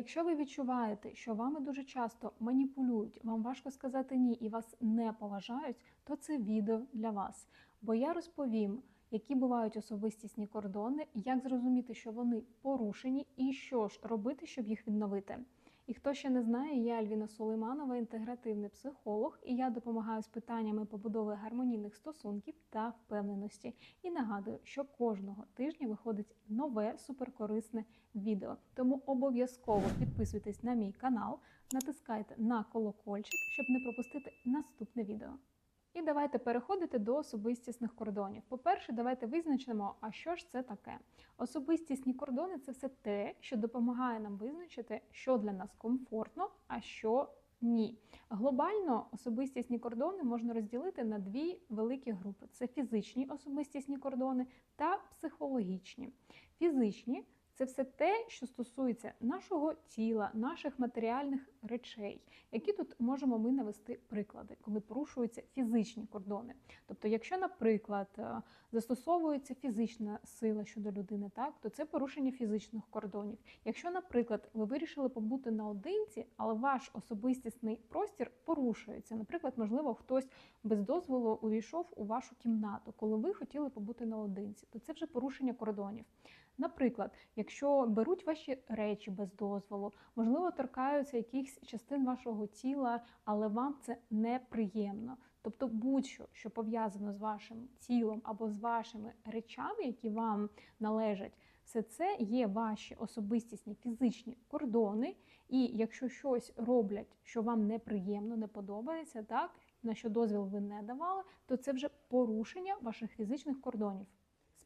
Якщо ви відчуваєте, що вами дуже часто маніпулюють, вам важко сказати ні і вас не поважають, то це відео для вас. Бо я розповім, які бувають особистісні кордони, як зрозуміти, що вони порушені, і що ж робити, щоб їх відновити. І хто ще не знає, я Альвіна Сулейманова, інтегративний психолог, і я допомагаю з питаннями побудови гармонійних стосунків та впевненості. І нагадую, що кожного тижня виходить нове суперкорисне відео. Тому обов'язково підписуйтесь на мій канал, натискайте на колокольчик, щоб не пропустити наступне відео. І давайте переходити до особистісних кордонів. По-перше, давайте визначимо, а що ж це таке. Особистісні кордони це все те, що допомагає нам визначити, що для нас комфортно, а що ні. Глобально особистісні кордони можна розділити на дві великі групи: це фізичні особистісні кордони та психологічні. Фізичні це все те, що стосується нашого тіла, наших матеріальних речей, які тут можемо ми навести приклади, коли порушуються фізичні кордони. Тобто, якщо, наприклад, е, застосовується фізична сила щодо людини, так то це порушення фізичних кордонів. Якщо, наприклад, ви вирішили побути наодинці, але ваш особистісний простір порушується, наприклад, можливо, хтось без дозволу увійшов у вашу кімнату, коли ви хотіли побути наодинці, то це вже порушення кордонів. Наприклад, якщо беруть ваші речі без дозволу, можливо, торкаються якихось частин вашого тіла, але вам це неприємно. Тобто, будь-що, що пов'язано з вашим тілом або з вашими речами, які вам належать, все це є ваші особистісні фізичні кордони. І якщо щось роблять, що вам неприємно, не подобається, так на що дозвіл ви не давали, то це вже порушення ваших фізичних кордонів.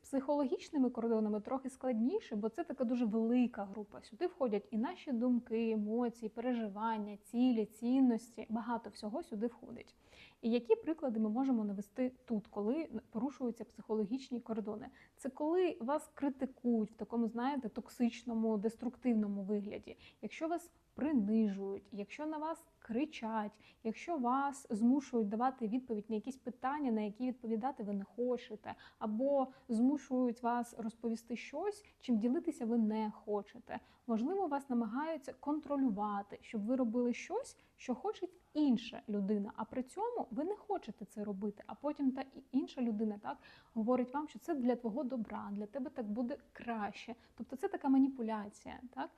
Психологічними кордонами трохи складніше, бо це така дуже велика група. Сюди входять і наші думки, емоції, переживання, цілі, цінності. Багато всього сюди входить. І які приклади ми можемо навести тут, коли порушуються психологічні кордони? Це коли вас критикують в такому, знаєте, токсичному, деструктивному вигляді, якщо вас принижують, якщо на вас кричать, якщо вас змушують давати відповідь на якісь питання, на які відповідати ви не хочете, або змушують вас розповісти щось, чим ділитися ви не хочете. Можливо, вас намагаються контролювати, щоб ви робили щось, що хоче інша людина. А при цьому ви не хочете це робити. А потім та інша людина так говорить вам, що це для твого добра, для тебе так буде краще. Тобто це така маніпуляція, так.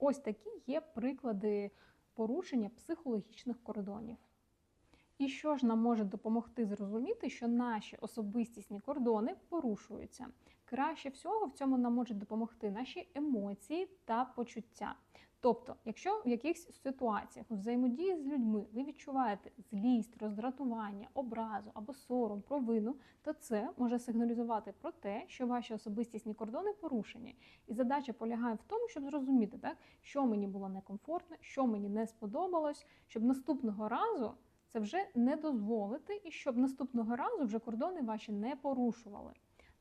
Ось такі є приклади порушення психологічних кордонів. І що ж нам може допомогти зрозуміти, що наші особистісні кордони порушуються? Краще всього в цьому нам можуть допомогти наші емоції та почуття. Тобто, якщо в якихось ситуаціях у взаємодії з людьми ви відчуваєте злість, роздратування, образу або сором, провину, то це може сигналізувати про те, що ваші особистісні кордони порушені. І задача полягає в тому, щоб зрозуміти, так, що мені було некомфортно, що мені не сподобалось, щоб наступного разу це вже не дозволити, і щоб наступного разу вже кордони ваші не порушували.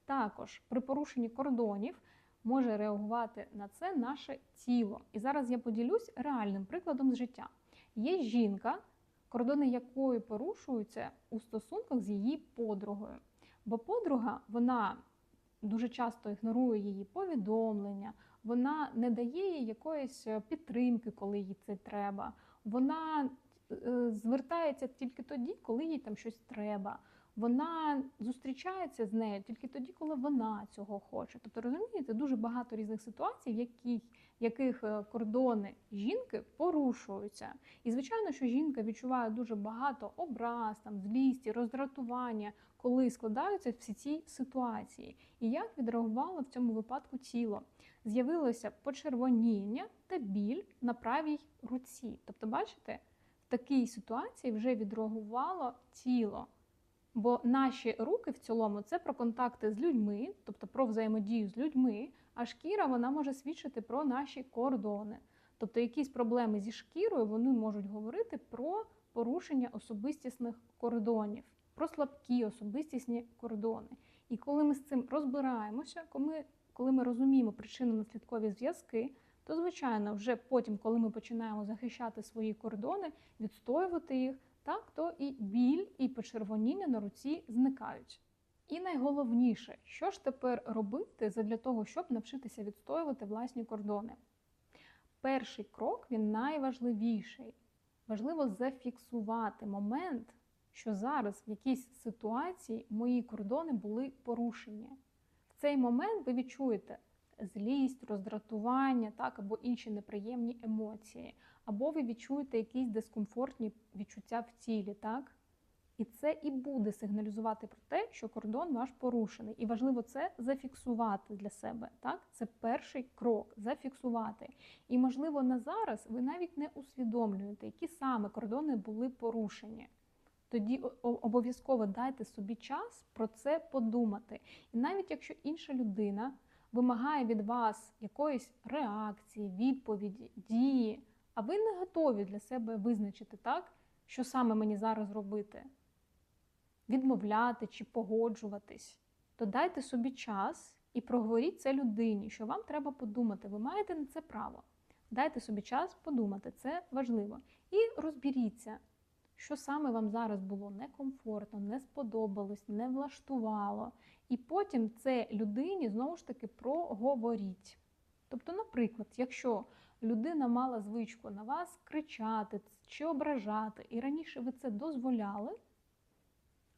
Також при порушенні кордонів може реагувати на це наше тіло. І зараз я поділюсь реальним прикладом з життя. Є жінка, кордони якої порушуються у стосунках з її подругою. Бо подруга вона дуже часто ігнорує її повідомлення, вона не дає їй якоїсь підтримки, коли їй це треба. Вона е, звертається тільки тоді, коли їй там щось треба вона зустрічається з нею тільки тоді, коли вона цього хоче. Тобто, розумієте, дуже багато різних ситуацій, в яких, яких е, кордони жінки порушуються. І звичайно, що жінка відчуває дуже багато образ, там злісті, роздратування, коли складаються всі ці ситуації. І як відреагувало в цьому випадку тіло? З'явилося почервоніння та біль на правій руці. Тобто, бачите, такій ситуації вже відреагувало тіло. Бо наші руки в цілому це про контакти з людьми, тобто про взаємодію з людьми, а шкіра вона може свідчити про наші кордони. Тобто якісь проблеми зі шкірою вони можуть говорити про порушення особистісних кордонів, про слабкі особистісні кордони. І коли ми з цим розбираємося, коли ми, розуміємо причинно-наслідкові зв'язки, то звичайно, вже потім, коли ми починаємо захищати свої кордони, відстоювати їх так то і біль, і почервоніння на руці зникають. І найголовніше, що ж тепер робити для того, щоб навчитися відстоювати власні кордони? перший крок він найважливіший. Важливо зафіксувати момент, що зараз в якійсь ситуації мої кордони були порушені. В цей момент ви відчуєте злість, роздратування, так, або інші неприємні емоції, або ви відчуєте якісь дискомфортні відчуття в тілі. так? І це і буде сигналізувати про те, що кордон ваш порушений. І важливо це зафіксувати для себе. Так? Це перший крок зафіксувати. І, можливо, на зараз ви навіть не усвідомлюєте, які саме кордони були порушені. Тоді обов'язково дайте собі час про це подумати. І навіть якщо інша людина вимагає від вас якоїсь реакції, відповіді, дії, а ви не готові для себе визначити так, що саме мені зараз робити відмовляти чи погоджуватись, то дайте собі час і проговоріть це людині, що вам треба подумати. Ви маєте на це право. Дайте собі час подумати, це важливо. І розберіться, що саме вам зараз було некомфортно, не сподобалось, не влаштувало. І потім це людині знову ж таки проговоріть. Тобто, наприклад, якщо людина мала звичку на вас кричати чи ображати, і раніше ви це дозволяли,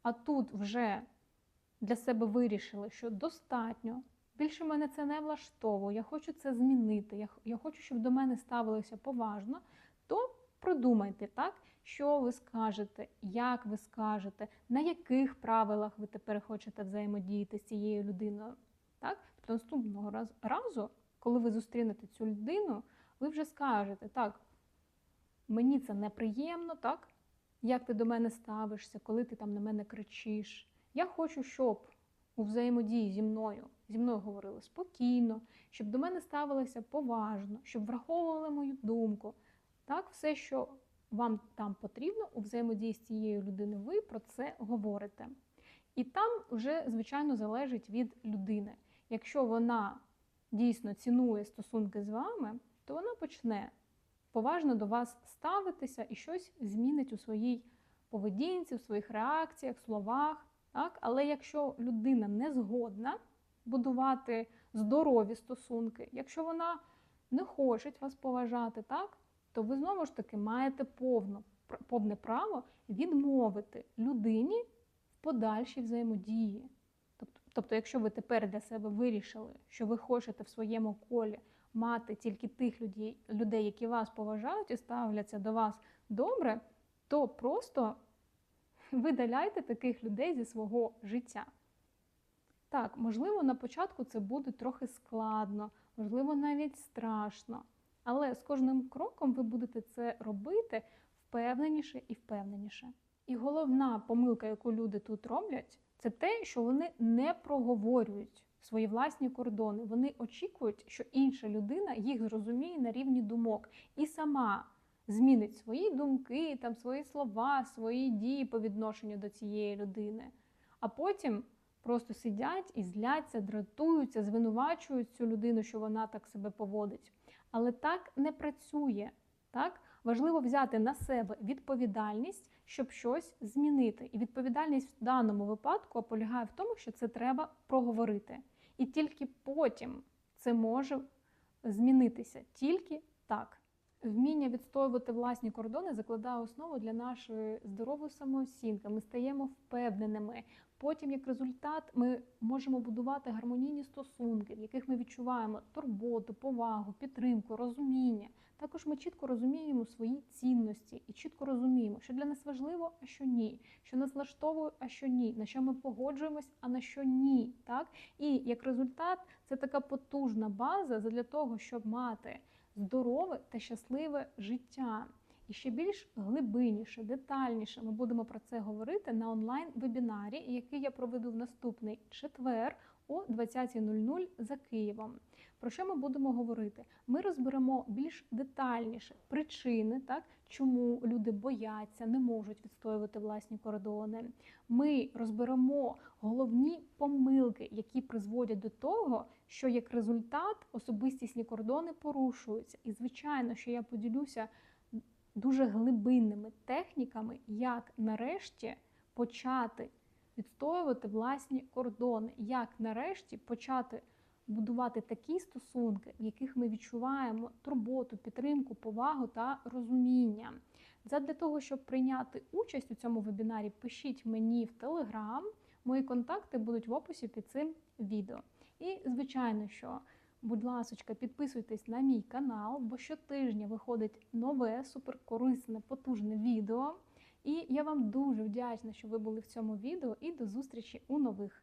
а тут вже для себе вирішили, що достатньо. Більше мене це не влаштовує, я хочу це змінити, я, хочу, щоб до мене ставилося поважно, то продумайте, так, що ви скажете, як ви скажете, на яких правилах ви тепер хочете взаємодіяти з цією людиною. Так? Тобто наступного разу, коли ви зустрінете цю людину, ви вже скажете, так, мені це неприємно, так? як ти до мене ставишся, коли ти там на мене кричиш. Я хочу, щоб у взаємодії зі мною зі мною говорили спокійно, щоб до мене ставилися поважно, щоб враховували мою думку. Так, все, що вам там потрібно у взаємодії з цією людиною, ви про це говорите. І там вже, звичайно, залежить від людини. Якщо вона дійсно цінує стосунки з вами, то вона почне поважно до вас ставитися і щось змінить у своїй поведінці, у своїх реакціях, словах. Так? Але якщо людина не згодна будувати здорові стосунки, якщо вона не хоче вас поважати, так, то ви знову ж таки маєте повно, повне право відмовити людині в подальшій взаємодії. Тобто, якщо ви тепер для себе вирішили, що ви хочете в своєму колі мати тільки тих людей, людей, які вас поважають і ставляться до вас добре, то просто видаляйте таких людей зі свого життя. Так, можливо, на початку це буде трохи складно, можливо, навіть страшно. Але з кожним кроком ви будете це робити впевненіше і впевненіше. І головна помилка, яку люди тут роблять, це те, що вони не проговорюють свої власні кордони. Вони очікують, що інша людина їх зрозуміє на рівні думок і сама змінить свої думки, там свої слова, свої дії по відношенню до цієї людини. А потім просто сидять і зляться, дратуються, звинувачують цю людину, що вона так себе поводить. Але так не працює. Так? Важливо взяти на себе відповідальність, щоб щось змінити. І відповідальність в даному випадку полягає в тому, що це треба проговорити. І тільки потім це може змінитися. Тільки так. Вміння відстоювати власні кордони закладає основу для нашої здорової самооцінки. Ми стаємо впевненими. Потім, як результат, ми можемо будувати гармонійні стосунки, в яких ми відчуваємо турботу, повагу, підтримку, розуміння. Також ми чітко розуміємо свої цінності і чітко розуміємо, що для нас важливо, а що ні, що нас влаштовує, а що ні, на що ми погоджуємось, а на що ні. Так? І як результат, це така потужна база для того, щоб мати здорове та щасливе життя. І ще більш глибинніше, детальніше ми будемо про це говорити на онлайн-вебінарі, який я проведу в наступний четвер о 20.00 за Києвом. Про що ми будемо говорити? Ми розберемо більш детальніше причини, так чому люди бояться, не можуть відстоювати власні кордони. Ми розберемо головні помилки, які призводять до того, що як результат особистісні кордони порушуються. І звичайно, що я поділюся дуже глибинними техніками, як нарешті почати відстоювати власні кордони, як нарешті почати будувати такі стосунки, в яких ми відчуваємо турботу, підтримку, повагу та розуміння. Задля того, щоб прийняти участь у цьому вебінарі, пишіть мені в Телеграм. Мої контакти будуть в описі під цим відео. І, звичайно, що, будь ласочка, підписуйтесь на мій канал, бо щотижня виходить нове, суперкорисне, потужне відео. І я вам дуже вдячна, що ви були в цьому відео, і до зустрічі у нових.